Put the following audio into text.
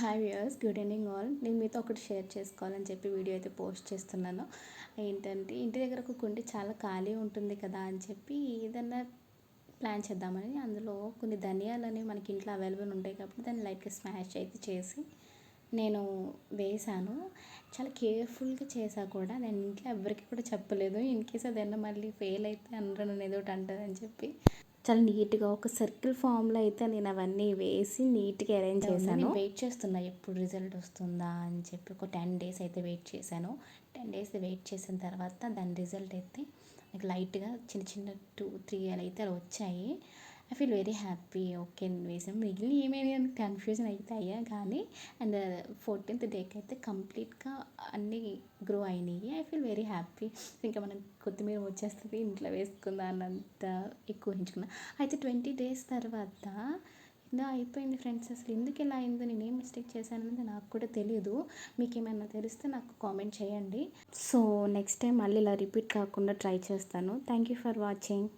Hi viewers good evening all. నేను మీతో ఒకటి షేర్ చేసుకోవాలని చెప్పి వీడియో అయితే పోస్ట్ చేస్తున్నాను. ఏంటంటే ఇంటి దగ్గర ఒక కుండి చాలా ఖాళీ ఉంటుంది కదా అని చెప్పి ఏదన్నా ప్లాన్ చేద్దామని అందులో కొన్ని ధనియాలని మనకి ఇంట్లో అవైలబుల్ ఉంటాయి కాబట్టి దాన్ని లైట్గా స్మాష్ అయితే చేసి నేను వేశాను. చాలా కేర్ఫుల్గా చేసా కూడా. నేను ఇంట్లో ఎవరికి కూడా చెప్పలేదు. ఇన్ కేస్ అదైనా మళ్ళీ ఫెయిల్ అయితే అందరూ నన్ను ఏదో ఒకటి అంటారని చెప్పి. చాలా నీట్గా ఒక సర్కిల్ ఫామ్లో అయితే నేను అవన్నీ వేసి నీట్గా అరేంజ్ చేశాను. వెయిట్ చేస్తున్నా. ఎప్పుడు రిజల్ట్ వస్తుందా అని చెప్పి ఒక టెన్ డేస్ అయితే వెయిట్ చేశాను. టెన్ డేస్ వెయిట్ చేసిన తర్వాత దాని రిజల్ట్ అయితే నాకు లైట్గా చిన్న చిన్న టూ త్రీ అలా అయితే అలా వచ్చాయి. I feel very happy okay వేసాం మిగిలిన ఏమైనా కన్ఫ్యూజన్ అయితే అయ్యా కానీ అండ్ ఫోర్టీన్త్ డేకి అయితే కంప్లీట్గా అన్నీ గ్రో అయినాయి. ఐ ఫీల్ వెరీ హ్యాపీ ఇంకా మనం కొత్తిమీర వచ్చేస్తుంది ఇంట్లో వేసుకుందా అన్నంత ఎక్కువ ఎంచుకున్నా. అయితే ట్వంటీ డేస్ తర్వాత ఇలా అయిపోయింది ఫ్రెండ్స్ అసలు. ఎందుకు ఇలా అయిందో నేను ఏం మిస్టేక్ చేశాననేది నాకు కూడా తెలియదు మీకు ఏమైనా తెలిస్తే నాకు కామెంట్ చేయండి. సో నెక్స్ట్ టైం మళ్ళీ ఇలా రిపీట్ కాకుండా ట్రై చేస్తాను. Thank you for watching